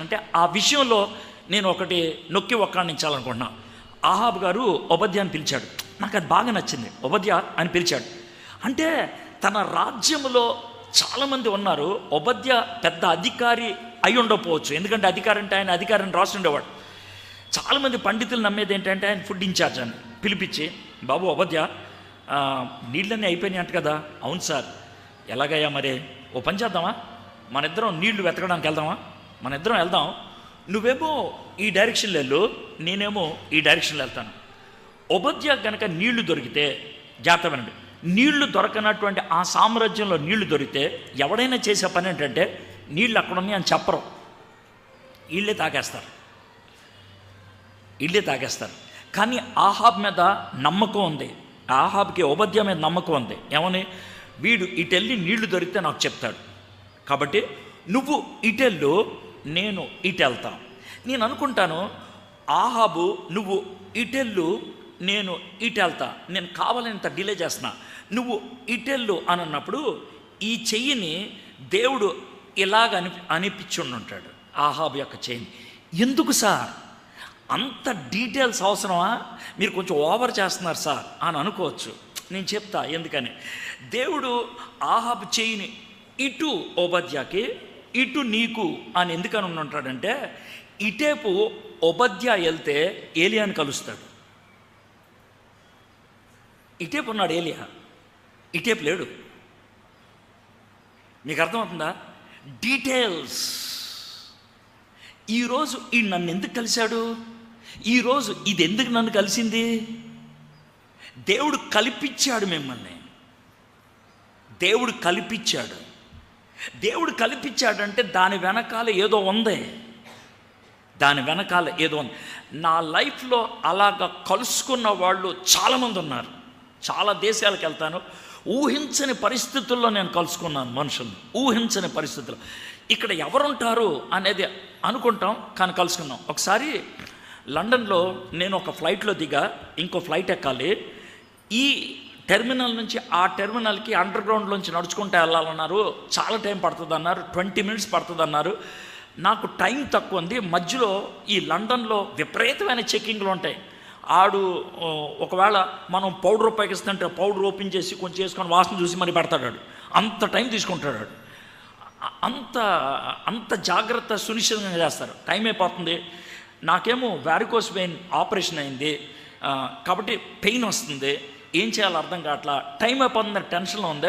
చేశాడంటే ఆ విషయంలో నేను ఒకటి నొక్కి ఒక్కాణించాలనుకుంటున్నా ఆహాబ్ గారు ఉపధ్యాన్ని అని పిలిచాడు. నాకు అది బాగా నచ్చింది. ఉపధ్య అని పిలిచాడు. అంటే తన రాజ్యంలో చాలామంది ఉన్నారు. ఉపధ్య పెద్ద అధికారి అయి ఉండకపోవచ్చు. ఎందుకంటే అధికారి అంటే ఆయన అధికారిని రాసి ఉండేవాడు. చాలామంది పండితులు నమ్మేది ఏంటంటే ఆయన ఫుడ్ ఇన్ఛార్జ్ అని పిలిపించి బాబు ఉపధ్య నీళ్ళన్నీ అయిపోయినాయి అంట కదా. అవును సార్. ఎలాగయ్యా మరి? ఓ పని చేద్దామా? మన ఇద్దరం నీళ్ళు వెతకడానికి వెళ్దామా? మన ఇద్దరం వెళ్దాం. నువ్వేమో ఈ డైరెక్షన్లో వెళ్ళు నేనేమో ఈ డైరెక్షన్లో వెళ్తాను. ఉపధ్య కనుక నీళ్ళు దొరికితే జాగ్రత్త వినండి. నీళ్ళు దొరకనటువంటి ఆ సామ్రాజ్యంలో నీళ్ళు దొరికితే ఎవడైనా చేసే పని ఏంటంటే నీళ్ళు అక్కడ ఉన్నాయి అని చెప్పరు. వీళ్ళే తాగేస్తారు. ఇళ్ళే తాగేస్తారు. కానీ ఆహాబ్ మీద నమ్మకం ఉంది. ఆహాబ్కి ఉపద్య మీద నమ్మకం ఉంది. ఏమని? వీడు ఇటెళ్ళి నీళ్ళు దొరికితే నాకు చెప్తాడు. కాబట్టి నువ్వు ఇటెళ్ళు నేను ఇటెళ్తా నేను అనుకుంటాను ఆహాబు నువ్వు ఇటెల్లు నేను ఇటెళ్తా నేను కావాలంత డిలే చేస్తున్నా. నువ్వు ఇటెల్లు అని అన్నప్పుడు ఈ చెయ్యిని దేవుడు ఇలాగ అని అనిపించుండుంటాడు ఆహాబు యొక్క చెయ్యిని. ఎందుకు సార్? అంత డీటెయిల్స్ అవసరమా? మీరు కొంచెం ఓవర్ చేస్తున్నారు సార్ అని అనుకోవచ్చు. నేను చెప్తా ఎందుకని? దేవుడు ఆహాబు చెయ్యిని ఇటు ఓబద్యాకి ఇటు నీకు అని ఎందుకని ఉంటాడంటే ఇటేపు ఓబద్య వెళ్తే ఏలియాని కలుస్తాడు. ఇటేపు ఉన్నాడు ఏలియా. ఇటేపు లేడు. మీకు అర్థమవుతుందా? డీటెయిల్స్. ఈరోజు ఈ నన్ను ఎందుకు కలిశాడు? ఈరోజు ఇది ఎందుకు నన్ను కలిసింది? దేవుడు కల్పించాడు మిమ్మల్ని. దేవుడు కల్పించాడు. దేవుడు కల్పించాడంటే దాని వెనకాల ఏదో ఉంది. దాని వెనకాల ఏదో ఉంది. నా లైఫ్లో అలాగ కలుసుకున్న వాళ్ళు చాలామంది ఉన్నారు. చాలా దేశాలకు వెళ్తాను. ఊహించని పరిస్థితుల్లో నేను కలుసుకున్నాను మనుషుల్ని. ఊహించని పరిస్థితుల్లో. ఇక్కడ ఎవరుంటారు అనేది అనుకుంటాం కానీ కలుసుకున్నాం. ఒకసారి లండన్లో నేను ఒక ఫ్లైట్లో దిగా ఇంకో ఫ్లైట్ ఎక్కాలి. ఈ టెర్మినల్ నుంచి ఆ టెర్మినల్కి అండర్ గ్రౌండ్లోంచి నడుచుకుంటూ వెళ్ళాలన్నారు. చాలా టైం పడుతుంది అన్నారు ట్వంటీ మినిట్స్ పడుతుంది అన్నారు నాకు టైం తక్కువ ఉంది. మధ్యలో ఈ లండన్లో విపరీతమైన చెక్కింగ్లు ఉంటాయి. ఆడు ఒకవేళ మనం పౌడర్ ఉపయోగిస్తుంటే పౌడర్ ఓపెన్ చేసి కొంచెం వేసుకొని వాసన చూసి మరి పెడతాడు అంత టైం తీసుకుంటాడు వాడు. అంత అంత జాగ్రత్త సునిశ్చితంగా చేస్తారు. టైం అయిపోతుంది. నాకేమో వ్యారికోస్ వెయిన్ ఆపరేషన్ అయింది. కాబట్టి పెయిన్ వస్తుంది. ఏం చేయాలో అర్థం కావట్లా? టైం అయిపోతుందని టెన్షన్లో ఉంది.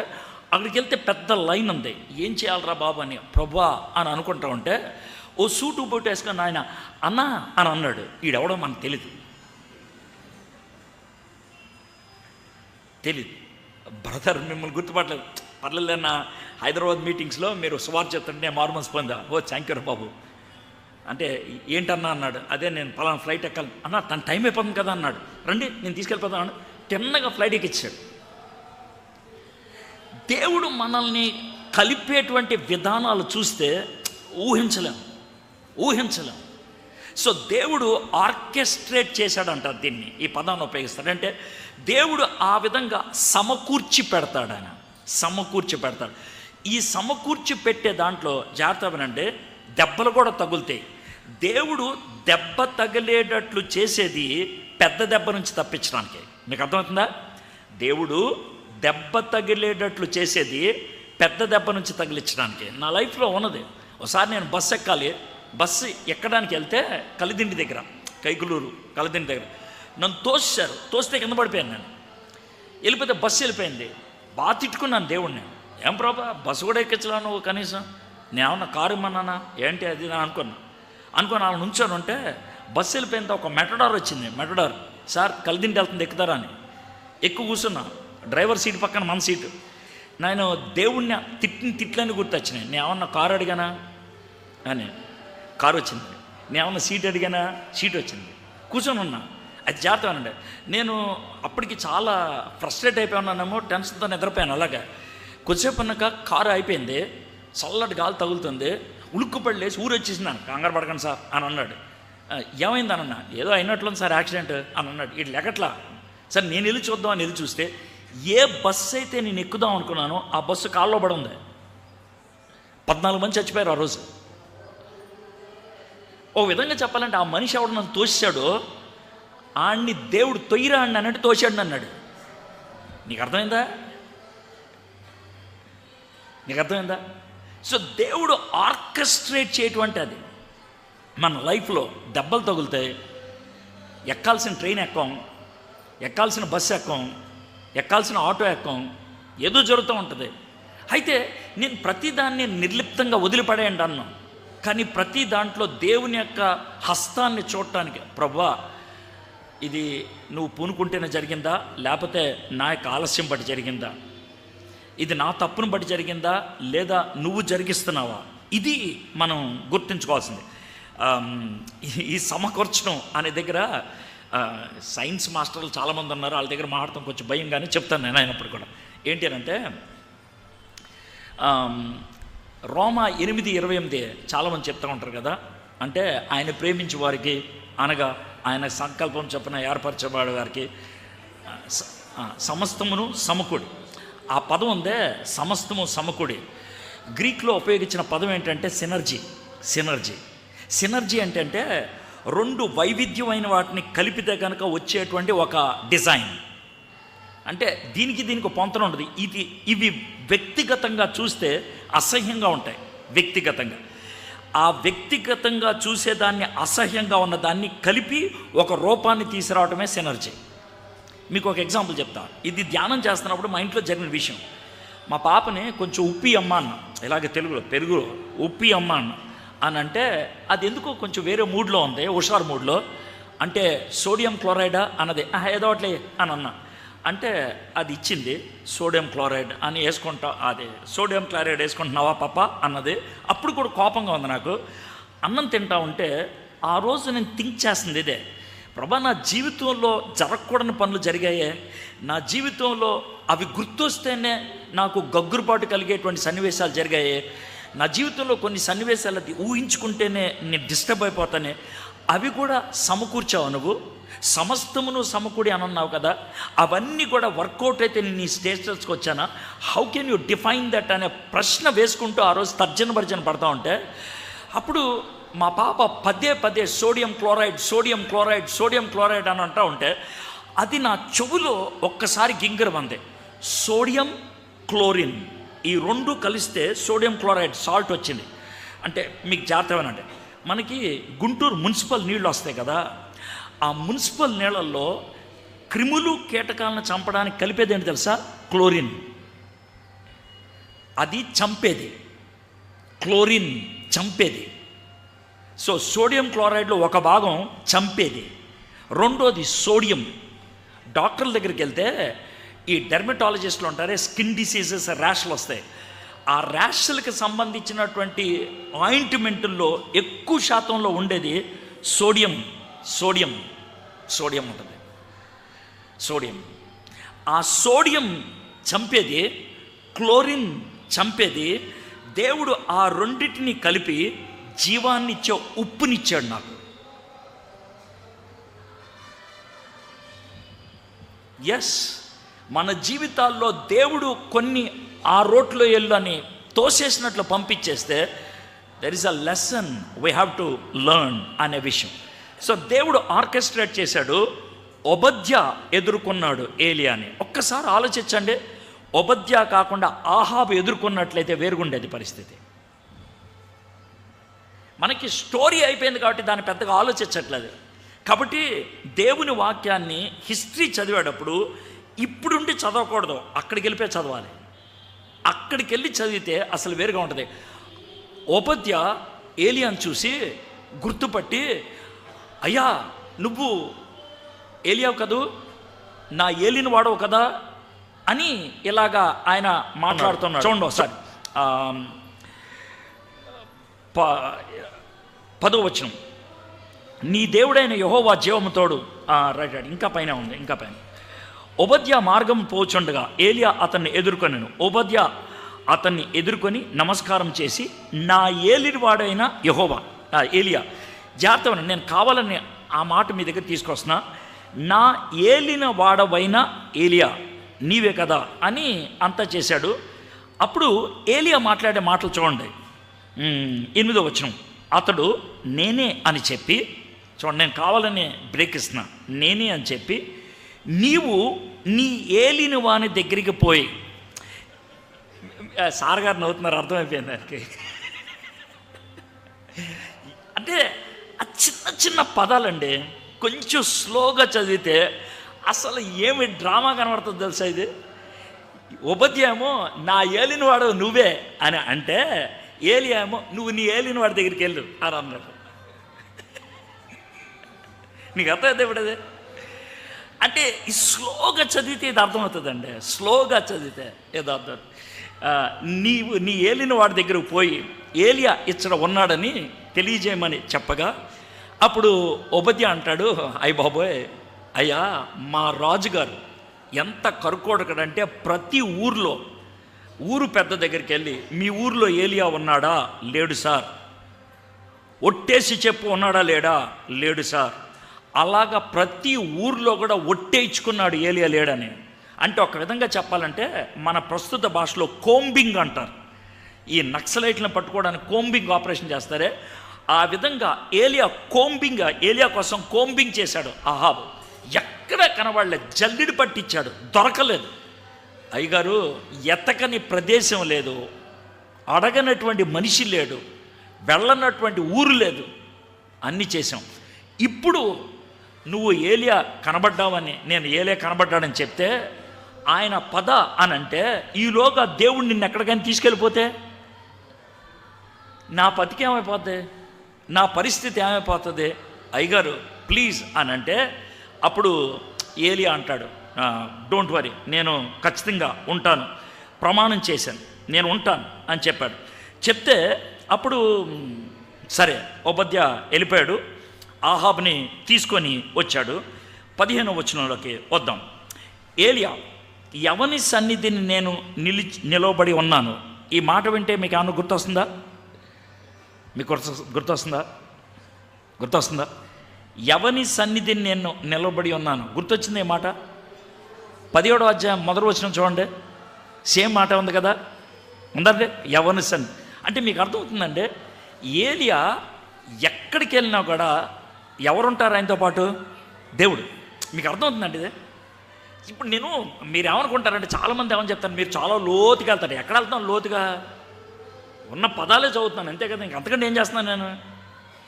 అక్కడికి వెళ్తే పెద్ద లైన్ ఉంది. ఏం చేయాలరా బాబు అని ప్రభా అని అనుకుంటా ఉంటే ఓ సూటు బూటు వేసుకొని ఆయన అన్నా అని అన్నాడు. ఈడెవడో మనకు తెలీదు. తెలీదు. బ్రదర్ మిమ్మల్ని గుర్తుపట్టలేదు. పర్లేదన్న హైదరాబాద్ మీటింగ్స్లో మీరు సువార్ చెప్తుంటే నేను పొందా ఓ థ్యాంక్ బాబు. అంటే ఏంటన్నా అన్నాడు. అదే నేను పలానా ఫ్లైట్ ఎక్కాలి. అన్న తన టైం అయిపోతుంది కదా అన్నాడు. రండి నేను తీసుకెళ్ళిపోతాను. తిన్నగా ఫ్లైట్ ఎక్కిచ్చాడు. దేవుడు మనల్ని కలిపేటువంటి విధానాలు చూస్తే ఊహించలేం ఊహించలేం. సో దేవుడు ఆర్కెస్ట్రేట్ చేశాడంట దీన్ని ఈ పదాన్ని ఉపయోగిస్తాడు అంటే దేవుడు ఆ విధంగా సమకూర్చి పెడతాడు ఆయన సమకూర్చి పెడతాడు. ఈ సమకూర్చి పెట్టే దాంట్లో జాగ్రత్త అంటే దెబ్బలు కూడా తగులుతాయి. దేవుడు దెబ్బ తగిలేటట్లు చేసేది పెద్ద దెబ్బ నుంచి తప్పించడానికి. మీకు అర్థమవుతుందా? దేవుడు దెబ్బ తగిలేటట్లు చేసేది పెద్ద దెబ్బ నుంచి తగిలించడానికి. నా లైఫ్లో ఉన్నది. ఒకసారి నేను బస్సు ఎక్కాలి. బస్సు ఎక్కడానికి వెళ్తే కలిదిండి దగ్గర కైకులూరు కలిదిండి దగ్గర. నన్ను తోసారు తోస్తే కింద పడిపోయాను నేను. వెళ్ళిపోతే బస్సు వెళ్ళిపోయింది. బాగా తిట్టుకున్నాను దేవుడిని ఏం ప్రభా బస్సు కూడా ఎక్కించలా నువ్వు కనీసం? నేనన్నా కారు ఇమ్మన్నానా? ఏంటి అది? నా అనుకున్నా. అనుకుని అలా నుంచొని ఉంటే బస్సు వెళ్ళిపోయిన ఒక మెటడార్ వచ్చింది మెటడార్. సార్ కలిదింటి వెళ్తుంది ఎక్కుతారా అని. ఎక్కువ కూర్చున్నా. డ్రైవర్ సీట్ పక్కన మన సీటు. నేను దేవుణ్ణి తిట్టిన తిట్లని గుర్తొచ్చినాయి. నేను ఏమన్నా కారు అడిగానా? అని. కారు వచ్చింది. నేను ఏమన్నా సీట్ అడిగానా? సీట్ వచ్చింది. కూర్చొని ఉన్నా. అది జాతకం అనండి నేను అప్పటికి చాలా ఫ్రస్ట్రేట్ అయిపోయి టెన్షన్తో నిద్రపోయాను అలాగా. కొద్దిసేపు ఉన్నాక కారు అయిపోయింది చల్లటి గాలి తగులుతుంది. ఉలుక్కుపడి లేచి ఊరు వచ్చేసినాను కంగారు పడకండి సార్ అని అన్నాడు. ఏమైంది అని ఏదో అయినట్లుంది సార్ యాక్సిడెంట్ అని అన్నాడు. ఇటు లెక్కట్లా సార్ నేను వెళ్ళి చూద్దాం అని వెళ్ళి చూస్తే ఏ బస్సు అయితే నేను ఎక్కుదాం అనుకున్నానో ఆ బస్సు కాల్లో పడి ఉంది. పద్నాలుగు మంది చచ్చిపోయారు ఆ రోజు. ఓ విధంగా చెప్పాలంటే ఆ మనిషి ఎవడు నన్ను తోసాడో ఆడిని దేవుడు తొయ్యిరా అని అన్నట్టు తోసాడు అన్నాడు. నీకు అర్థమైందా? నీకు అర్థమైందా? సో దేవుడు ఆర్కెస్ట్రేట్ చేయటువంటి అది. మన లైఫ్లో దెబ్బలు తగులుతాయి ఎక్కాల్సిన ట్రైన్ ఎక్కం ఎక్కాల్సిన బస్సు ఎక్కం ఎక్కాల్సిన ఆటో ఎక్కం ఏదో జరుగుతూ ఉంటుంది. అయితే నేను ప్రతిదాన్ని నిర్లిప్తంగా వదిలిపడేయండి అన్నాను కానీ ప్రతి దాంట్లో దేవుని యొక్క హస్తాన్ని చూడటానికి ప్రభా ఇది నువ్వు పూనుకుంటేనే జరిగిందా? లేకపోతే నా యొక్క ఆలస్యం బట్టి జరిగిందా? ఇది నా తప్పును బట్టి జరిగిందా? లేదా నువ్వు జరిగిస్తున్నావా? ఇది మనం గుర్తుంచుకోవాల్సింది. ఈ- సమకూర్చడం అనే దగ్గర సైన్స్ మాస్టర్లు చాలామంది ఉన్నారు. వాళ్ళ దగ్గర మాట్లాడటం కొంచెం భయంగానే చెప్తాను నేను అయినప్పుడు కూడా. ఏంటి అని అంటే రోమా ఎనిమిది ఇరవై ఎనిమిది చాలామంది చెప్తూ ఉంటారు కదా. అంటే ఆయన ప్రేమించే వారికి అనగా ఆయన సంకల్పం చొప్పున ఏర్పరచబడే వారికి సమస్తమును సమకుడి. ఆ పదం ఉందే సమస్తము సమకుడి. గ్రీక్లో ఉపయోగించిన పదం ఏంటంటే సినర్జీ. సినర్జీ. సినర్జీ అంటే అంటే రెండు వైవిధ్యమైన వాటిని కలిపితే కనుక వచ్చేటువంటి ఒక డిజైన్. అంటే దీనికి దీనికి పొంతన ఉంటుంది. ఇది ఇవి వ్యక్తిగతంగా చూస్తే అసహ్యంగా ఉంటాయి. వ్యక్తిగతంగా. ఆ వ్యక్తిగతంగా చూసేదాన్ని అసహ్యంగా ఉన్న దాన్ని కలిపి ఒక రూపాన్ని తీసుకురావడమే సినర్జీ. మీకు ఒక ఎగ్జాంపుల్ చెప్తా. ఇది ధ్యానం చేస్తున్నప్పుడు మా ఇంట్లో జరిగిన విషయం. మా పాపని కొంచెం ఉప్పి అమ్మ అన్న. ఇలాగే తెలుగులో పెరుగులో ఉప్పి అమ్మ అన్న. అని అంటే అది ఎందుకో కొంచెం వేరే మూడ్లో ఉంది హుషారు మూడ్లో. అంటే సోడియం క్లోరైడా అన్నది "ఆహా, ఏదో ఒకటి అని అన్నా. అంటే అది ఇచ్చింది సోడియం క్లోరైడ్ అని వేసుకుంటా అది సోడియం క్లోరైడ్ వేసుకుంటున్నావా పాప అన్నది. అప్పుడు కూడా కోపంగా ఉంది నాకు. అన్నం తింటా ఉంటే ఆ రోజు నేను థింక్ చేస్తుంది ఇదే. ప్రభా నా జీవితంలో జరగకూడని పనులు జరిగాయే. నా జీవితంలో అవి గుర్తొస్తేనే నాకు గగ్గురుపాటు కలిగేటువంటి సన్నివేశాలు జరిగాయే. నా జీవితంలో కొన్ని సన్నివేశాలు అది ఊహించుకుంటేనే నేను డిస్టర్బ్ అయిపోతానే. అవి కూడా సమకూర్చావు నువ్వు సమస్తమును సమకూడి అని అన్నావు కదా. అవన్నీ కూడా వర్కౌట్ అయితే నేను నీ స్టేటస్కి వచ్చానా? How can you define that అనే ప్రశ్న వేసుకుంటూ ఆ రోజు తర్జన భర్జన పడతా ఉంటే అప్పుడు మా పాప పదే పదే sodium chloride sodium chloride sodium chloride అని అంటూ ఉంటే అది నా చెవులో ఒక్కసారి గింగరం అంది సోడియం క్లోరిన్. ఈ రెండు కలిస్తే సోడియం క్లోరైడ్ సాల్ట్ వచ్చింది. అంటే మీకు జాగ్రత్తగానండి మనకి గుంటూరు మున్సిపల్ నీళ్ళు వస్తాయి కదా ఆ మున్సిపల్ నీళ్ళల్లో క్రిములు కీటకాలను చంపడానికి కలిపేది ఏంటి తెలుసా? క్లోరిన్. అది చంపేది. క్లోరిన్ చంపేది. సో సోడియం క్లోరైడ్లో ఒక భాగం చంపేది. రెండోది సోడియం. డాక్టర్ల దగ్గరికి వెళ్తే ఈ డెర్మటాలజిస్టులు ఉంటారే స్కిన్ డిసీజెస్ ర్యాష్లు వస్తాయి. ఆ ర్యాష్లకు సంబంధించినటువంటి ఆయింట్మెంటుల్లో ఎక్కువ శాతంలో ఉండేది సోడియం సోడియం సోడియం ఉంటుంది. సోడియం ఆ సోడియం చంపేది క్లోరిన్ చంపేది దేవుడు ఆ రెండింటిని కలిపి జీవాన్నిచ్చే ఉప్పునిచ్చాడు నాకు. ఎస్ మన జీవితాల్లో దేవుడు కొన్ని ఆ రోట్లో వెళ్ళు అని తోసేసినట్లు పంపించేస్తే there is a lesson we have to learn అనే విషయం. సో దేవుడు ఆర్కెస్ట్రేట్ చేశాడు ఒబద్య ఎదుర్కొన్నాడు ఏలియాని ఒక్కసారి ఆలోచించండి ఒబద్య కాకుండా ఆహాబు ఎదుర్కొన్నట్లయితే వేరుగుండేది పరిస్థితి. మనకి స్టోరీ అయిపోయింది కాబట్టి దాన్ని పెద్దగా ఆలోచించట్లేదు. కాబట్టి దేవుని వాక్యాన్ని హిస్టరీ చదివేటప్పుడు ఇప్పుడుండి చదవకూడదు. అక్కడికి వెళ్ళిపోయి చదవాలి. అక్కడికి వెళ్ళి చదివితే అసలు వేరుగా ఉంటుంది. ఓపద్య ఏలియాని చూసి గుర్తుపట్టి అయ్యా నువ్వు ఏలియావు కదూ? నా ఏలిన వాడవు కదా? అని ఇలాగా ఆయన మాట్లాడుతున్నాడు. చూడండి ఒకసారి. పదో వచనం. నీ దేవుడైన యహోవా జీవముతోడు. Right right. ఇంకా పైన ఉంది ఇంకా పైన. ఉపద్య మార్గం పోచుండగా ఏలియా అతన్ని ఎదుర్కొనను. ఉపద్య అతన్ని ఎదుర్కొని నమస్కారం చేసి నా ఏలివాడైన యహోవా ఏలియా జాగ్రత్త నేను కావాలని ఆ మాట మీ దగ్గర తీసుకొస్తున్నా. నా ఏలిన వాడవైన ఏలియా నీవే కదా అని అంతా చేశాడు. అప్పుడు ఏలియా మాట్లాడే మాటలు చూడండి. ఎనిమిదో వచనం. అతడు నేనే అని చెప్పి చూడండి నేను కావాలని బ్రేక్ ఇస్తున్నా. నేనే అని చెప్పి నీవు నీ ఏలిని వాని దగ్గరికి పోయి. సార్ గారు నవ్వుతున్నారు అర్థమైపోయింది దానికి అంటే ఆ చిన్న చిన్న పదాలండి కొంచెం స్లోగా చదివితే అసలు ఏమి డ్రామా కనబడుతుంది తెలుసా ఇది? ఉపధ్యాయమో నా ఏలినవాడు నువ్వే అని అంటే ఏలియామో నువ్వు నీ ఏలినవాడి దగ్గరికి వెళ్ళు అని అన్నాడు నీకు అర్థమైతే ఇప్పుడు అది? అంటే ఈ స్లోగా చదివితే ఇది అర్థమవుతుందండి స్లోగా చదివితే ఏదో అర్థం నీవు నీ ఏలిన వాడి దగ్గరకు పోయి ఏలియా ఇచ్చట ఉన్నాడని తెలియజేయమని చెప్పగా అప్పుడు ఉపద్య అంటాడు అయ్య బాబోయ్ అయ్యా మా రాజుగారు ఎంత కరుకోడకడంటే ప్రతి ఊర్లో ఊరు పెద్ద దగ్గరికి వెళ్ళి మీ ఊర్లో ఏలియా ఉన్నాడా? లేడు సార్. ఒట్టేసి చెప్పు ఉన్నాడా? లేడా? లేడు సార్. అలాగా ప్రతి ఊర్లో కూడా ఒట్టేయించుకున్నాడు ఏలియా లేడని. అంటే ఒక విధంగా చెప్పాలంటే మన ప్రస్తుత భాషలో కోంబింగ్ అంటారు. ఈ నక్సలైట్లను పట్టుకోవడానికి కోంబింగ్ ఆపరేషన్ చేస్తారే. ఆ విధంగా ఏలియా కోంబింగ్ ఏలియా కోసం కోంబింగ్ చేశాడు. ఆహా ఎక్కడ కనబడలే జల్లిడి పట్టించాడు దొరకలేదు. అయ్యగారు ఎతకని ప్రదేశం లేదు అడగనటువంటి మనిషి లేడు వెళ్ళనటువంటి ఊరు లేదు. అన్నీ చేసాం ఇప్పుడు నువ్వు ఏలియా కనబడ్డావని నేను ఏలియా కనబడ్డాడని చెప్తే ఆయన పద అని అంటే ఈలోగా దేవుడు నిన్ను ఎక్కడికైనా తీసుకెళ్ళిపోతే? నా బతికి ఏమైపోద్ది? నా పరిస్థితి ఏమైపోతుంది? అయ్యగారు ప్లీజ్ అని అంటే అప్పుడు ఏలియా అంటాడు డోంట్ వరీ నేను ఖచ్చితంగా ఉంటాను ప్రమాణం చేశాను నేను ఉంటాను అని చెప్పాడు. చెప్తే అప్పుడు సరే ఉపద్య వెళ్ళిపోయాడు ఆహాబ్ని తీసుకొని వచ్చాడు. పదిహేను వచనంలోకి వద్దాం. ఏలియా ఎవని సన్నిధిని నేను నిలిచి నిలవబడి ఉన్నాను. ఈ మాట వింటే మీకు ఏమన్నా గుర్తొస్తుందా? మీకు గుర్తొస్తుందా? గుర్తొస్తుందా? ఎవని సన్నిధిని నేను నిలబడి ఉన్నాను. గుర్తొచ్చింది ఈ మాట? పదిహేడో అధ్యాయం మొదటి వచ్చిన చూడండి. సేమ్ మాట ఉంది కదా? ఉందండి? ఎవని సన్ అంటే మీకు అర్థమవుతుందండి ఏలియా ఎక్కడికి వెళ్ళినా కూడా ఎవరుంటారు ఆయనతో పాటు? దేవుడు. మీకు అర్థమవుతుందండి ఇది? ఇప్పుడు నేను మీరు ఏమనుకుంటారంటే చాలామంది ఏమని చెప్తాను మీరు చాలా లోతుగా వెళ్తారు. ఎక్కడ వెళ్తాను లోతుగా? ఉన్న పదాలే చదువుతున్నాను అంతే కదా? ఇంక అంతకంటే ఏం చేస్తున్నాను నేను?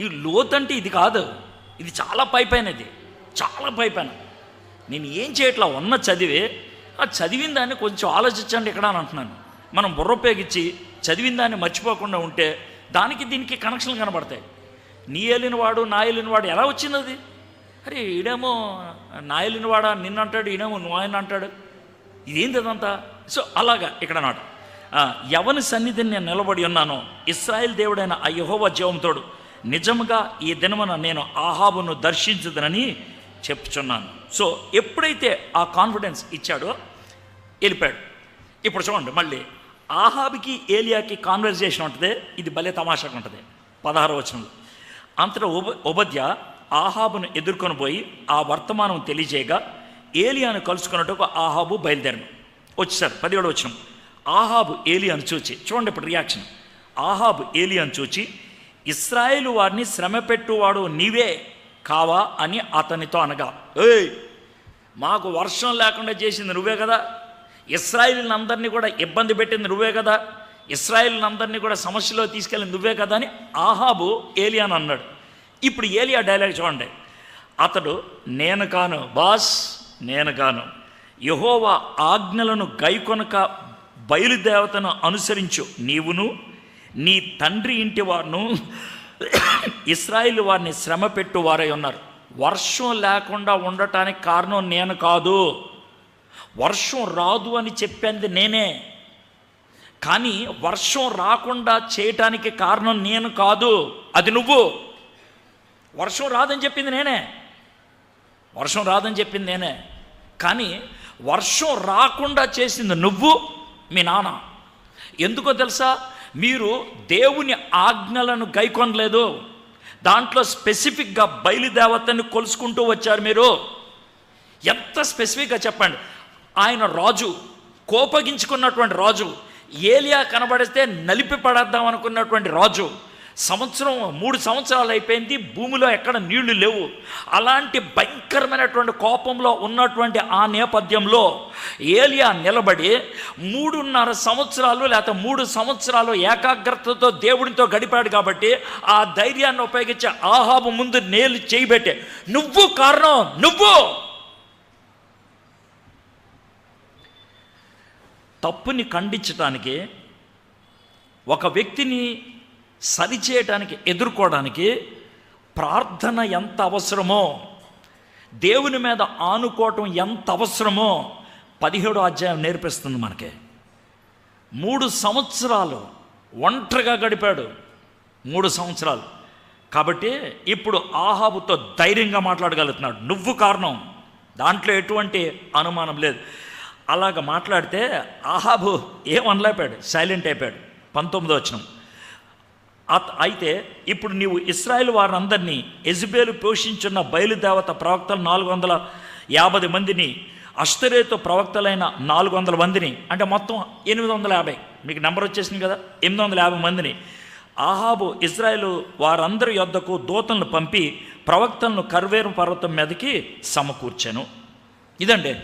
ఈ లోతు అంటే ఇది కాదు. ఇది చాలా పైపైనది చాలా పైపైన. నేను ఏం చేయట్లా? ఉన్న చదివి. ఆ చదివిన దాన్ని కొంచెం ఆలోచించండి ఇక్కడ అని అంటున్నాను. మనం బుర్ర ఉపయోగించి చదివిన దాన్ని మర్చిపోకుండా ఉంటే దానికి దీనికి కనెక్షన్లు కనబడతాయి. నీ ఏలినవాడు నా ఏలినవాడు ఎలా వచ్చింది అది అరే ఈడేమో నా ఏలినవాడా నిన్ను అంటాడు ఈడేమో నువ్వు ఆయన అంటాడు ఇదేంది అదంతా? సో అలాగా ఇక్కడ నాట ఎవని సన్నిధిని నేను నిలబడి ఉన్నానో ఇస్రాయేల్ దేవుడైన ఆ యహోవ జీవంతోడు నిజముగా ఈ దినమున నేను ఆహాబును దర్శించదనని చెప్తున్నాను సో ఎప్పుడైతే ఆ కాన్ఫిడెన్స్ ఇచ్చాడో వెళ్ళిపోయాడు. ఇప్పుడు చూడండి మళ్ళీ ఆహాబికి ఏలియాకి కాన్వర్జేషన్ ఉంటుంది. ఇది భలే తమాషాగా ఉంటుంది. పదహారు వచనంలో. అంతటా ఉబ ఉపధ్య ఆహాబును ఎదుర్కొని పోయి ఆ వర్తమానం తెలియజేయగా ఏలియాను కలుసుకున్నట్టుకు ఆహాబు బయలుదేరను వచ్చేసారు పదిహేడు వచ్చిన ఆహాబు ఏలియాను చూచి చూడండి ఇప్పుడు రియాక్షన్. ఆహాబు ఏలియాను చూచి ఇస్రాయేలు వారిని శ్రమ పెట్టువాడు నీవే కావా అని అతనితో అనగా ఏయ్ మాకు వర్షం లేకుండా చేసింది నువ్వే కదా. ఇస్రాయిల్ని అందరినీ కూడా ఇబ్బంది పెట్టింది నువ్వే కదా. ఇస్రాయిల్నందరినీ కూడా సమస్యలో తీసుకెళ్ళింది నువ్వే కదా అని ఆహాబు ఏలియాని అన్నాడు. ఇప్పుడు ఏలియా డైలాగ్ చూడండి. అతడు నేను కాను బాస్ నేను కాను. యహోవా ఆజ్ఞలను గైకొనక బయలుదేవతను అనుసరించు. నీవును నీ తండ్రి ఇంటి వారును ఇస్రాయిల్ వారిని శ్రమ పెట్టు వారై ఉన్నారు. వర్షం లేకుండా ఉండటానికి కారణం నేను కాదు. వర్షం రాదు అని చెప్పింది నేనే. కానీ వర్షం రాకుండా చేయటానికి కారణం నేను కాదు. అది నువ్వు. వర్షం రాదని చెప్పింది నేనే. వర్షం రాదని చెప్పింది నేనే. కానీ వర్షం రాకుండా చేసింది నువ్వు మీ నాన్న. ఎందుకో తెలుసా? మీరు దేవుని ఆజ్ఞలను గైకొనలేదు. దాంట్లో స్పెసిఫిక్గా బయలుదేవతని కొలుసుకుంటూ వచ్చారు మీరు. ఎంత స్పెసిఫిక్గా చెప్పండి. ఆయన రాజు కోపగించుకున్నటువంటి రాజు ఏలియా కనబడిస్తే నలిపి పడేద్దాం అనుకున్నటువంటి రాజు సంవత్సరం మూడు సంవత్సరాలు అయిపోయింది భూమిలో ఎక్కడ నీళ్ళు లేవు. అలాంటి భయంకరమైనటువంటి కోపంలో ఉన్నటువంటి ఆ నేపథ్యంలో ఏలియా నిలబడి మూడున్నర సంవత్సరాలు లేకపోతే మూడు సంవత్సరాలు ఏకాగ్రతతో దేవుడితో గడిపాడు కాబట్టి ఆ ధైర్యాన్ని ఉపయోగించి ఆహాబు ముందు నేలు చేయబెట్టే. నువ్వు కారణం నువ్వు! తప్పుని ఖండించటానికి ఒక వ్యక్తిని సరిచేయటానికి ఎదుర్కోవడానికి ప్రార్థన ఎంత అవసరమో దేవుని మీద ఆనుకోవటం ఎంత అవసరమో పదిహేడు అధ్యాయం నేర్పిస్తుంది మనకి. మూడు సంవత్సరాలు ఒంటరిగా గడిపాడు. మూడు సంవత్సరాలు. కాబట్టి ఇప్పుడు ఆహాబుతో ధైర్యంగా మాట్లాడగలుగుతున్నాడు. నువ్వు కారణం. దాంట్లో ఎటువంటి అనుమానం లేదు. అలాగ మాట్లాడితే ఆహాబు ఏమనలేపాడు సైలెంట్ అయిపోయాడు. పంతొమ్మిదో వచ్చిన అయితే ఇప్పుడు నీవు ఇస్రాయేల్ వారందరినీ ఎజ్బేలు పోషించున్న బయలుదేవత ప్రవక్తలు నాలుగు వందల యాభై మందిని అష్టరేతో ప్రవక్తలైన నాలుగు వందల మందిని అంటే మొత్తం ఎనిమిది వందల యాభై మీకు నెంబర్ వచ్చేసింది కదా? ఎనిమిది వందల యాభై మందిని. ఆహాబు ఇజ్రాయెల్ వారందరి యొద్దకు దూతలను పంపి ప్రవక్తలను కర్వేరు పర్వతం మీదకి సమకూర్చాను. ఇదండి.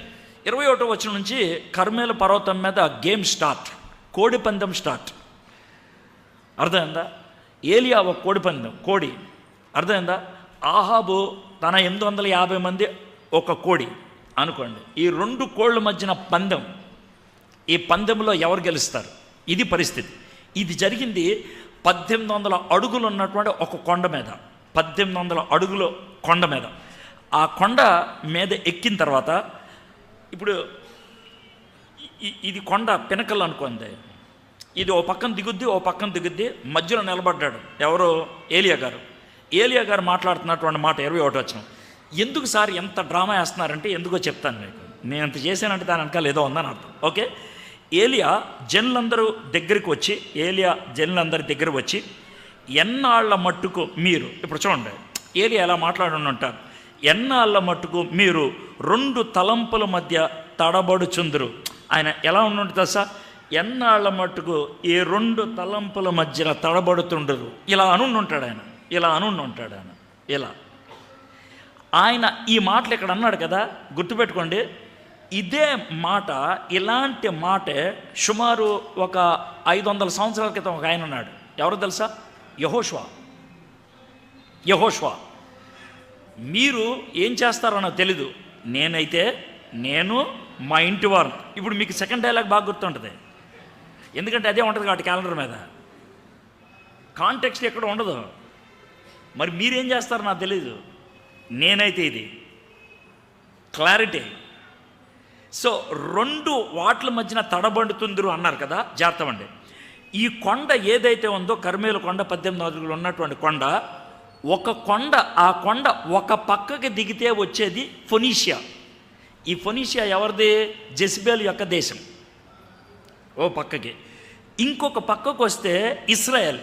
ఇరవై ఒకటో వచ్చిన నుంచి కర్మేల పర్వతం మీద గేమ్ స్టార్ట్ కోడి పందెం స్టార్ట్. అర్థమైందా? ఏలియా ఒక కోడి పందెం కోడి. అర్థమైందా? ఆహాబు తన ఎనిమిది వందల యాభై మంది ఒక కోడి అనుకోండి. ఈ రెండు కోళ్ళ మధ్యన పందెం ఈ పందెంలో ఎవరు గెలుస్తారు? ఇది పరిస్థితి. ఇది జరిగింది పద్దెనిమిది వందల అడుగులు ఉన్నటువంటి ఒక కొండ మీద. పద్దెనిమిది వందల అడుగుల కొండ మీద. ఆ కొండ మీద ఎక్కిన తర్వాత ఇప్పుడు ఇది కొండ పినకల్ అనుకోండి. ఇది ఓ పక్కన దిగుద్ది ఓ పక్కన దిగుద్ది మధ్యలో నిలబడ్డాడు. ఎవరు? ఏలియా గారు. ఏలియా గారు మాట్లాడుతున్నటువంటి మాట ఇరవై ఒకటి వచ్చిన. ఎందుకు సార్ ఎంత డ్రామా వేస్తున్నారంటే ఎందుకో చెప్తాను మీకు. నేను అంత చేశానంటే దాని వెనకాల ఏదో ఉందని అర్థం. ఓకే? ఏలియా జనులందరూ దగ్గరికి వచ్చి ఏలియా జనులందరి దగ్గర వచ్చి ఎన్నాళ్ళ మట్టుకు మీరు ఇప్పుడు చూడండి ఏలియా ఎలా మాట్లాడనుంటారు ఎన్నాళ్ళ మటుకు మీరు రెండు తలంపుల మధ్య తడబడుచుందరు? ఆయన ఎలా ఉండి తెలుసా? ఎన్నాళ్ళ మటుకు ఈ రెండు తలంపుల మధ్యన తడబడుతుండరు. ఇలా అనుండి ఉంటాడు ఆయన. ఇలా అనుండి ఉంటాడు ఆయన. ఇలా. ఆయన ఈ మాటలు ఇక్కడ అన్నాడు కదా గుర్తుపెట్టుకోండి. ఇదే మాట ఇలాంటి మాటే సుమారు ఒక ఐదు వందల సంవత్సరాల క్రితం ఒక ఆయన ఉన్నాడు. ఎవరు తెలుసా? యహోష్వా. యహోష్వా. మీరు ఏం చేస్తారనో తెలీదు. నేనైతే నేను మా ఇంటి వారు. ఇప్పుడు మీకు సెకండ్ డైలాగ్ బాగా గుర్తుంటుంది. ఎందుకంటే అదే ఉంటుంది కాబట్టి క్యాలెండర్ మీద. కాంటెక్స్ట్ ఎక్కడ ఉండదు. మరి మీరేం చేస్తారో నాకు తెలీదు. నేనైతే ఇది. క్లారిటీ సో రెండు వాట్ల మధ్యన తడబడుతుందిరు అన్నారు కదా జాగ్రత్త ఈ కొండ ఏదైతే ఉందో కర్మేలు కొండ పద్దెనిమిది అడుగులు ఉన్నటువంటి కొండ ఒక కొండ ఆ కొండ ఒక పక్కకి దిగితే వచ్చేది ఫొనీషియా. ఈ ఫొనీషియా ఎవరిది? జెసిబేల్ యొక్క దేశం. ఓ పక్కకి. ఇంకొక పక్కకు వస్తే ఇస్రాయల్.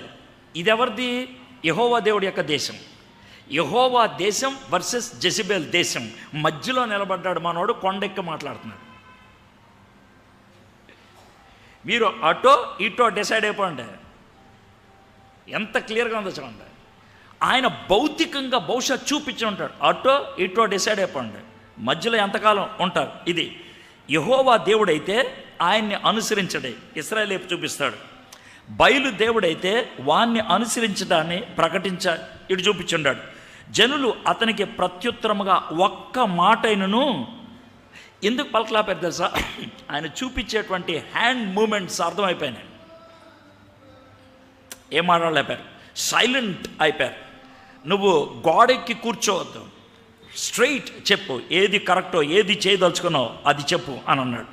ఇది ఎవరిది యహోవా దేవుడి యొక్క దేశం. యహోవా దేశం వర్సెస్ జెసిబేల్ దేశం. మధ్యలో నిలబడ్డాడు మనోడు కొండెక్కి మాట్లాడుతున్నాడు. మీరు అటో ఇటో డిసైడ్ అయిపోండి. ఎంత క్లియర్గా ఉందో చూడండి. ఆయన భౌతికంగా బహుశా చూపించి ఉంటాడు. అటో ఇటో డిసైడ్ అయిపోండి. మధ్యలో ఎంతకాలం ఉంటారు? ఇది యహోవా దేవుడైతే ఆయన్ని అనుసరించడే. ఇస్రాయల్ వైపు చూపిస్తాడు. బయలు దేవుడైతే వాణ్ణి అనుసరించడాన్ని ప్రకటించ ఇటు చూపించుండాడు. జనులు అతనికి ప్రత్యుత్తరముగా ఒక్క మాటైనను ఎందుకు పలకలాపారు తెలుసా? ఆయన చూపించేటువంటి హ్యాండ్ మూమెంట్స్ అర్థమైపోయినాయి. ఏం మాట్లాడలేపారు? సైలెంట్ అయిపోయారు. నువ్వు గోడెక్కి కూర్చోవద్దు. స్ట్రైట్ చెప్పు ఏది కరెక్టో ఏది చేయదలుచుకున్నావు అది చెప్పు అని అన్నాడు.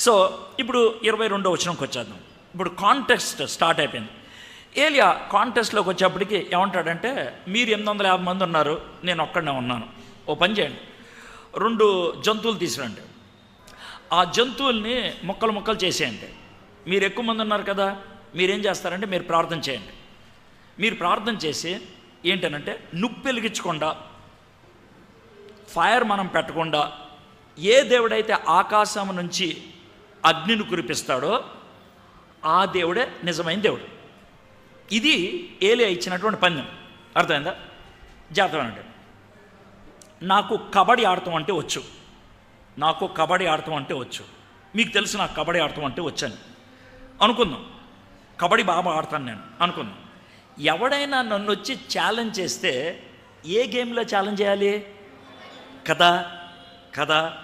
సో ఇప్పుడు ఇరవై రెండో వచనంకి వచ్చేద్దాం. ఇప్పుడు కాంటెస్ట్ స్టార్ట్ అయిపోయింది. ఏలియా కాంటెస్ట్లోకి వచ్చేప్పటికి ఏమంటాడంటే మీరు ఎనిమిది వందల యాభై మంది ఉన్నారు నేను ఒక్కడనే ఉన్నాను. ఓ పని చేయండి. రెండు జంతువులు తీసుకురండి. ఆ జంతువుల్ని ముక్కలు ముక్కలు చేసేయండి. మీరు ఎక్కువ మంది ఉన్నారు కదా మీరేం చేస్తారంటే మీరు ప్రార్థన చేయండి. మీరు ప్రార్థన చేసి ఏంటనంటే నుప్పు వెలిగించకుండా ఫైర్ మనం పెట్టకుండా ఏ దేవుడైతే ఆకాశం నుంచి అగ్నిని కురిపిస్తాడో ఆ దేవుడే నిజమైన దేవుడు. ఇది ఏలియా ఇచ్చినటువంటి పందెం. అర్థమైందా? జాతకం అంటే నాకు కబడ్డీ ఆడటం అంటే వచ్చు. నాకు కబడ్డీ ఆడటం అంటే వచ్చు. మీకు తెలుసు నాకు కబడ్డీ ఆడటం అంటే వచ్చాను. అనుకుందాం. కబడ్డీ బాగా ఆడతాను నేను. అనుకుందాం. ఎవడైనా నన్ను వచ్చి ఛాలెంజ్ చేస్తే ఏ గేమ్లో ఛాలెంజ్ చేయాలి? కదా కదా.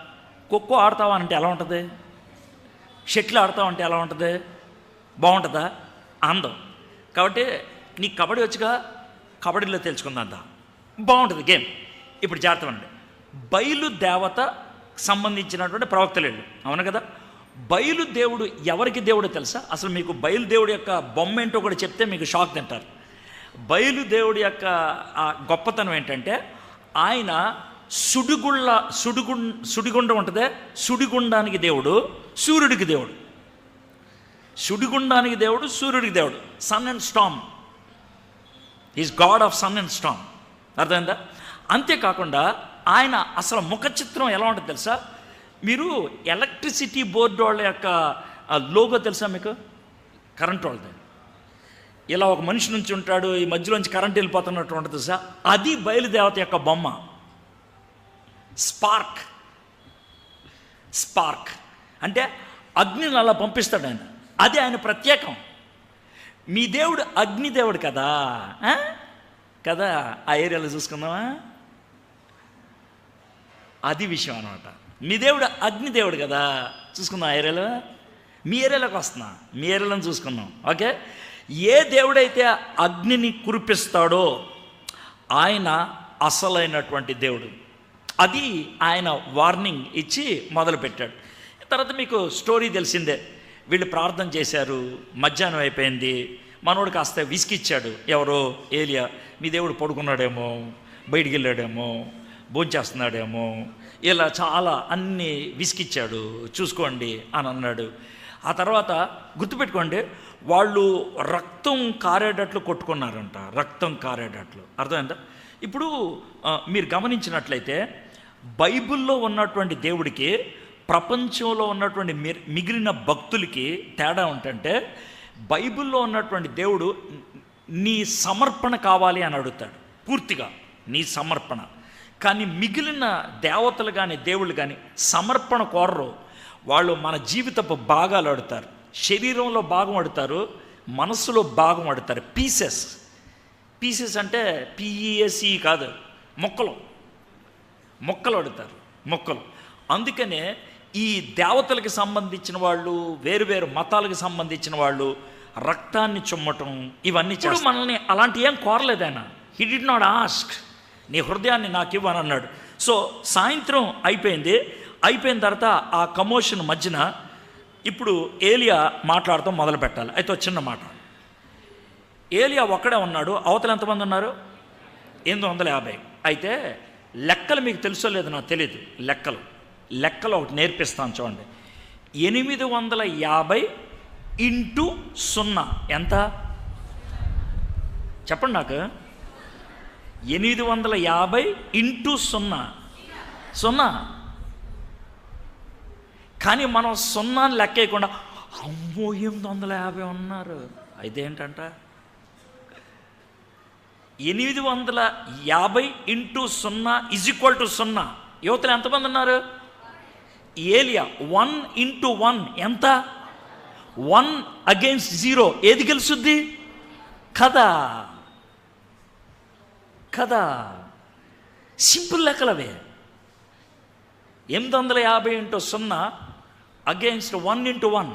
ఖోఖో ఆడతావా అంటే ఎలా ఉంటుంది? షటిల్ ఆడతావు అంటే ఎలా ఉంటుంది? బాగుంటుందా? అందం. కాబట్టి నీకు కబడ్డీ వచ్చుగా కబడ్డీలో తెలుసుకుందా బాగుంటుంది గేమ్ ఇప్పుడు జాగ్రత్త అండి బయలు దేవత సంబంధించినటువంటి ప్రవక్తలు అవును కదా? బయలు దేవుడు ఎవరికి దేవుడు తెలుసా? అసలు మీకు బయలుదేవుడు యొక్క బొమ్మ ఏంటో కూడా చెప్తే మీకు షాక్ తింటారు. బయలు దేవుడి యొక్క ఆ గొప్పతనం ఏంటంటే ఆయన సుడిగుళ్ళ సుడిగు సుడిగుండం ఉంటుందే? సుడిగుండానికి దేవుడు సూర్యుడికి దేవుడు. సుడిగుండానికి దేవుడు సూర్యుడికి దేవుడు. Sun and storm is god of sun and storm అర్థమైందా? అంతేకాకుండా ఆయన అసలు ముఖ చిత్రం ఎలా ఉంటుంది తెలుసా? మీరు ఎలక్ట్రిసిటీ బోర్డు వాళ్ళ యొక్క లోగో తెలుసా మీకు? కరెంట్ వాళ్ళది. ఇలా ఒక మనిషి నుంచి ఉంటాడు ఈ మధ్యలోంచి కరెంట్ వెళ్ళిపోతున్నట్టు ఉంటుంది సార్. అది బయలుదేవత యొక్క బొమ్మ. స్పార్క్. స్పార్క్. అంటే అగ్నిని అలా పంపిస్తాడు ఆయన. అది ఆయన ప్రత్యేకం. మీ దేవుడు అగ్నిదేవుడు కదా. కదా ఆ ఏరియాలో చూసుకుందామా? అది విషయం అనమాట మీ దేవుడు అగ్నిదేవుడు కదా. చూసుకుందాం ఆ ఏరియాలో. మీ ఏరియాలోకి వస్తున్నా. మీ ఏరియాలో చూసుకుందాం. ఓకే? ఏ దేవుడైతే అగ్నిని కురిపిస్తాడో ఆయన అసలైనటువంటి దేవుడు. అది ఆయన వార్నింగ్ ఇచ్చి మొదలుపెట్టాడు. తర్వాత మీకు స్టోరీ తెలిసిందే. వీళ్ళు ప్రార్థన చేశారు మధ్యాహ్నం అయిపోయింది. మనోడు కాస్త విసికిచ్చాడు ఎవరో? ఏలియా మీ దేవుడు పడుకున్నాడేమో బయటికి వెళ్ళాడేమో భోంచేస్తున్నాడేమో ఇలా చాలా అన్నీ విసికిచ్చాడు చూసుకోండి అని అన్నాడు. ఆ తర్వాత గుర్తుపెట్టుకోండి వాళ్ళు రక్తం కారేటట్లు కొట్టుకున్నారంట రక్తం కారేటట్లు. అర్థమైందా? ఇప్పుడు మీరు గమనించినట్లయితే బైబిల్లో ఉన్నటువంటి దేవుడికి ప్రపంచంలో ఉన్నటువంటి మిగిలిన భక్తులకి తేడా ఏంటంటే బైబిల్లో ఉన్నటువంటి దేవుడు నీ సమర్పణ కావాలి అని అడుగుతాడు పూర్తిగా నీ సమర్పణ. కానీ మిగిలిన దేవతలు కానీ దేవుళ్ళు కానీ సమర్పణ కోరరు. వాళ్ళు మన జీవితపు భాగాలు అడుగుతారు శరీరంలో భాగం అడుగుతారు మనస్సులో భాగం అడుగుతారు పీసెస్ పీసెస్ అంటే పిఈఎస్ఈ కాదు మొక్కలు. మొక్కలు అడుగుతారు మొక్కలు. అందుకనే ఈ దేవతలకు సంబంధించిన వాళ్ళు వేరు వేరు మతాలకు సంబంధించిన వాళ్ళు రక్తాన్ని చుమ్మటం ఇవన్నీ చేస్తారు. మనల్ని అలాంటి ఏం కోరలేదు ఆయన. హీ డి నాట్ ఆస్క్ నీ హృదయాన్ని నాకు ఇవ్వని అన్నాడు. సో సాయంత్రం అయిపోయింది. అయిపోయిన తర్వాత ఆ కమోషన్ మధ్యన ఇప్పుడు ఏలియా మాట్లాడటం మొదలు పెట్టాలి అయితే చిన్న మాట. ఏలియా ఒక్కడే ఉన్నాడు. అవతల ఎంతమంది ఉన్నారు? ఎనిమిది వందల యాభై. అయితే లెక్కలు మీకు తెలుసో లేదో నాకు తెలియదు లెక్కలు. లెక్కలు ఒకటి నేర్పిస్తాను చూడండి. ఎనిమిది వందల యాభై ఇంటూ సున్నా. ఎంత? చెప్పండి నాకు. ఎనిమిది వందల యాభై ఇంటూ సున్నా. సున్నా. కానీ మనం సున్నాని లెక్కేయకుండా అమ్మో ఎనిమిది వందల యాభై ఉన్నారు అయితే ఏంటంట ఎనిమిది వందల యాభై ఇంటూ సున్నా ఇజ్ ఈక్వల్ టు సున్నా. యువతలు ఎంతమంది ఉన్నారు? ఏలియా వన్ ఇంటూ వన్ ఎంత? వన్ అగైన్స్ జీరో ఏది గెలుస్తుంది కదా? కదా? సింపుల్ లెక్కలవే. ఎనిమిది వందల యాభై ఇంటూ సున్నా against one into one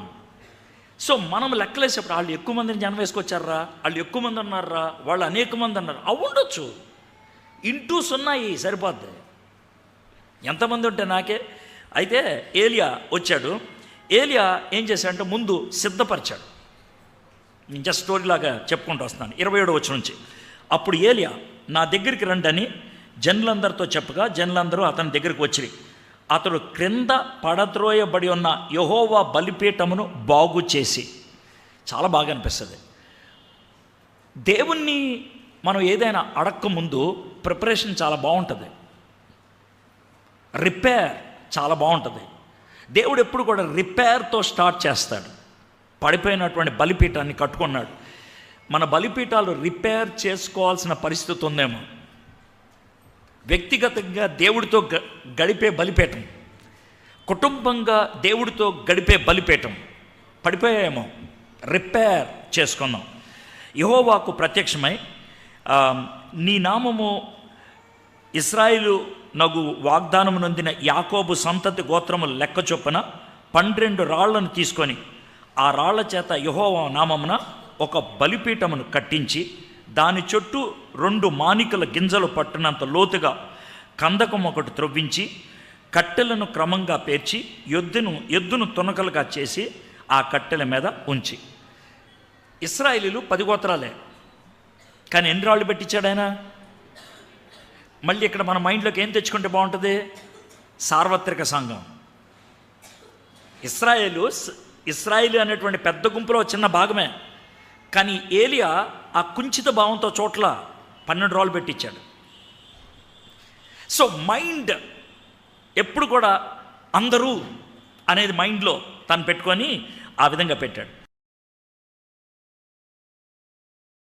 so మనం లెక్కలేసేప్పుడు వాళ్ళు ఎక్కువ మందిని జనం వేసుకొచ్చారా వాళ్ళు ఎక్కువ మంది ఉన్నారా వాళ్ళు అనేక మంది అన్నారు అవి ఉండొచ్చు ఇంటూ సున్నా ఈ సరిపోద్ది ఎంతమంది ఉంటే నాకే అయితే ఏలియా వచ్చాడు ఏలియా ఏం చేశాడంటే ముందు సిద్ధపరిచాడు నేను జస్ట్ స్టోరీలాగా చెప్పుకుంటూ వస్తాను ఇరవై ఏడు వచ్చి నుంచి. అప్పుడు ఏలియా నా దగ్గరికి రండి అని జనులందరితో చెప్పగా జనులందరూ అతని దగ్గరికి వచ్చిరి. అతడు క్రింద పడద్రోయబడి ఉన్న యహోవా బలిపీఠమును బాగు చేసి. చాలా బాగా అనిపిస్తుంది. దేవుణ్ణి మనం ఏదైనా అడక్క ముందు ప్రిపరేషన్ చాలా బాగుంటుంది. రిపేర్ చాలా బాగుంటుంది. దేవుడు ఎప్పుడు కూడా రిపేర్తో స్టార్ట్ చేస్తాడు. పడిపోయినటువంటి బలిపీఠాన్ని కట్టుకున్నాడు. మన బలిపీఠాలు రిపేర్ చేసుకోవాల్సిన పరిస్థితి ఉందేమో. వ్యక్తిగతంగా దేవుడితో గ- గడిపే బలిపేటం కుటుంబంగా దేవుడితో గడిపే బలిపేటం పడిపోయామో రిపేర్ చేసుకుందాం. యహోవాకు ప్రత్యక్షమై నీ నామము ఇస్రాయిలు నగు వాగ్దానము నొందిన యాకోబు సంతతి గోత్రము లెక్క చొప్పున పన్నెండు రాళ్ళను తీసుకొని ఆ రాళ్ళ చేత యహోవ నామమున ఒక బలిపీఠమును కట్టించి దాని చుట్టూ రెండు మానికల గింజలు పట్టినంత లోతుగా కందకం ఒకటి త్రవ్వించి కట్టెలను క్రమంగా పేర్చి ఎద్దును ఎద్దును తునకలుగా చేసి ఆ కట్టెల మీద ఉంచి. ఇస్రాయిలీలు పది గోత్రాలే. కానీ ఎన్ని రాళ్ళు పెట్టించాడు ఆయన? మళ్ళీ ఇక్కడ మన మైండ్లోకి ఏం తెచ్చుకుంటే బాగుంటుంది? సార్వత్రిక సంఘం. ఇస్రాయేలు ఇస్రాయేలు అనేటువంటి పెద్ద గుంపులో చిన్న భాగమే. కానీ ఏలియా ఆ కుంచిత భావంతో చోట్ల పన్నెండు రాళ్ళు పెట్టించాడు. సో మైండ్ ఎప్పుడు కూడా అందరూ అనేది మైండ్లో తను పెట్టుకొని ఆ విధంగా పెట్టాడు.